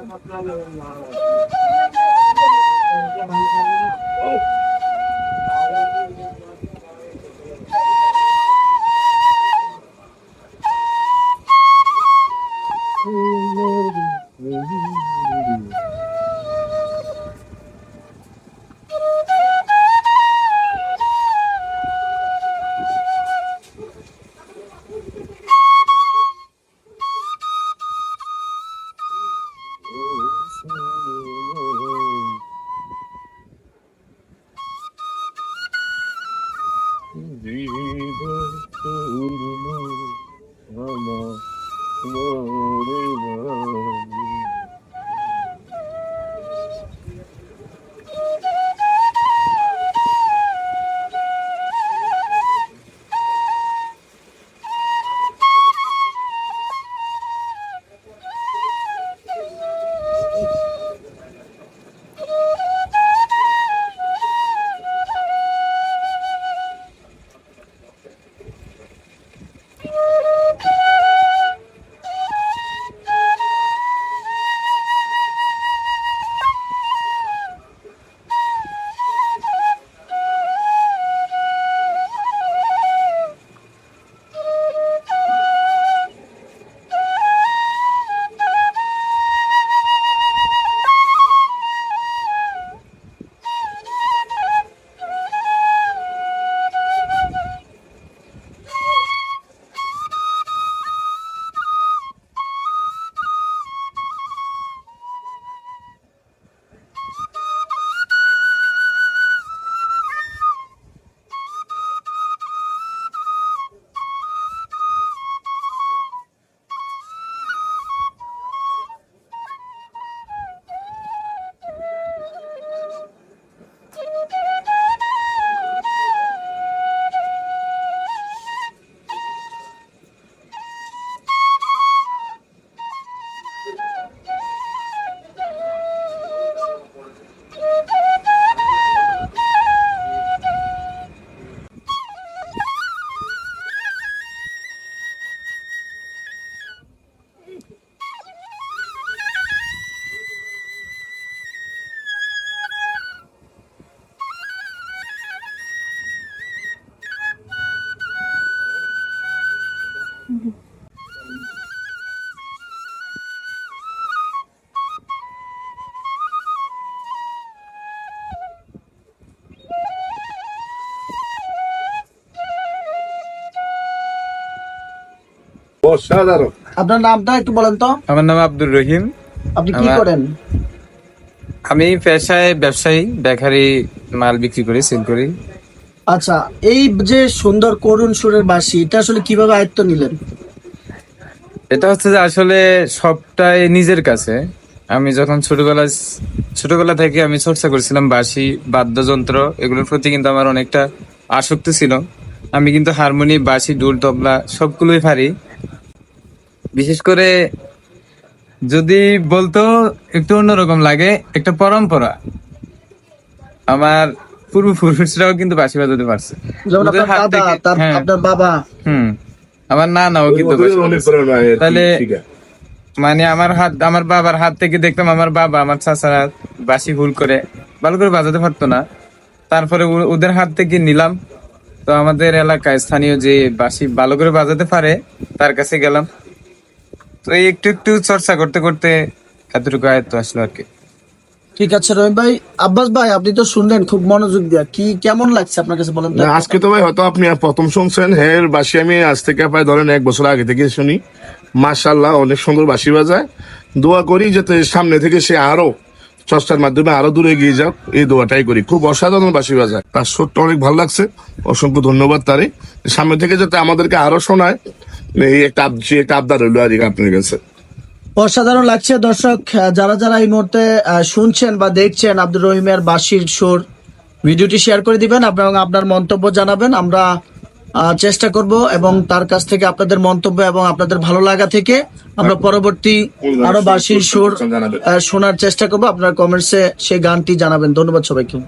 nakaplano ng mga অসাধারণ। আপনার নামটা একটু বলেন তো। আমার নাম আব্দুর রহিম। আপনি কি করেন? আমি পেশায় ব্যবসায়ী বেকারি মাল বিক্রি করি সেল করি। আচ্ছা এই যে সুন্দর করুণ সুরের বাসি এটা আসলে কীভাবে আয়ত্ত নিলেন? এটা হচ্ছে যে আসলে সবটাই নিজের কাছে। আমি যখন ছোটবেলা ছোটবেলা থেকে আমি চর্চা করেছিলাম বাঁশি বাদ্যযন্ত্র এগুলোর প্রতি কিন্তু আমার অনেকটা আসক্তি ছিল। আমি কিন্তু হারমোনি বাঁশি ডুল তবলা সবগুলোই পারি। বিশেষ করে যদি বলতো একটু অন্যরকম লাগে একটা পরম্পরা। আমার পূর্বপুরুষরাও কিন্তু বাঁশি বাজাতে পারছে। আপনার হাত দাদা থেকে- তার হ্যাঁ, আপনার বাবা। হুম। আমার না নাও কিন্তু কি, তাহলে- মানে আমার হাত আমার বাবার হাত থেকে দেখতাম আমার বাবা আমার চাচারা বাসি ভুল করে ভালো করে বাজাতে পারতো না। তারপরে ওদের হাত থেকে নিলাম। তো আমাদের এলাকায় স্থানীয় যে বাসি ভালো করে বাজাতে পারে তার কাছে গেলাম। তো এই একটু একটু চর্চা করতে করতে এতটুকু আয়ত্ত আসলো আর কি। ঠিক আছে রহিম ভাই। আব্বাস ভাই আপনি তো শুনলেন খুব মনোযোগ দিয়া। কি কেমন লাগছে আপনার কাছে বলেন না, আজকে তো ভাই হয়তো আপনি প্রথম শুনছেন হ্যাঁ বাসি আমি আজ থেকে প্রায় ধরেন এক বছর আগে থেকে শুনি। মাশাল্লাহ অনেক সুন্দর বাসি বাজায়। দোয়া করি যাতে সামনে থেকে সে আরও চর্চার মাধ্যমে আরও দূরে এগিয়ে যাক। এই দোয়াটাই করি। খুব অসাধারণ বাসি বাজায়। তার সুরটা অনেক ভালো লাগছে। অসংখ্য ধন্যবাদ তারে। সামনে থেকে যাতে আমাদেরকে আরও শোনায় এই একটা আব- একটা আবদার আর আপনার কাছে। অসাধারণ লাগছে দর্শক যারা যারা এই মুহূর্তে শুনছেন বা দেখছেন আব্দুর রহিমের বাসির সুর ভিডিওটি শেয়ার করে দিবেন এবং আপনার মন্তব্য জানাবেন। আমরা চেষ্টা করব এবং তার কাছ থেকে আপনাদের মন্তব্য এবং আপনাদের ভালো লাগা থেকে আমরা পরবর্তী আরও বাসির সুর শোনার চেষ্টা করব। আপনার কমেন্টসে সেই গানটি জানাবেন। ধন্যবাদ সবাইকে।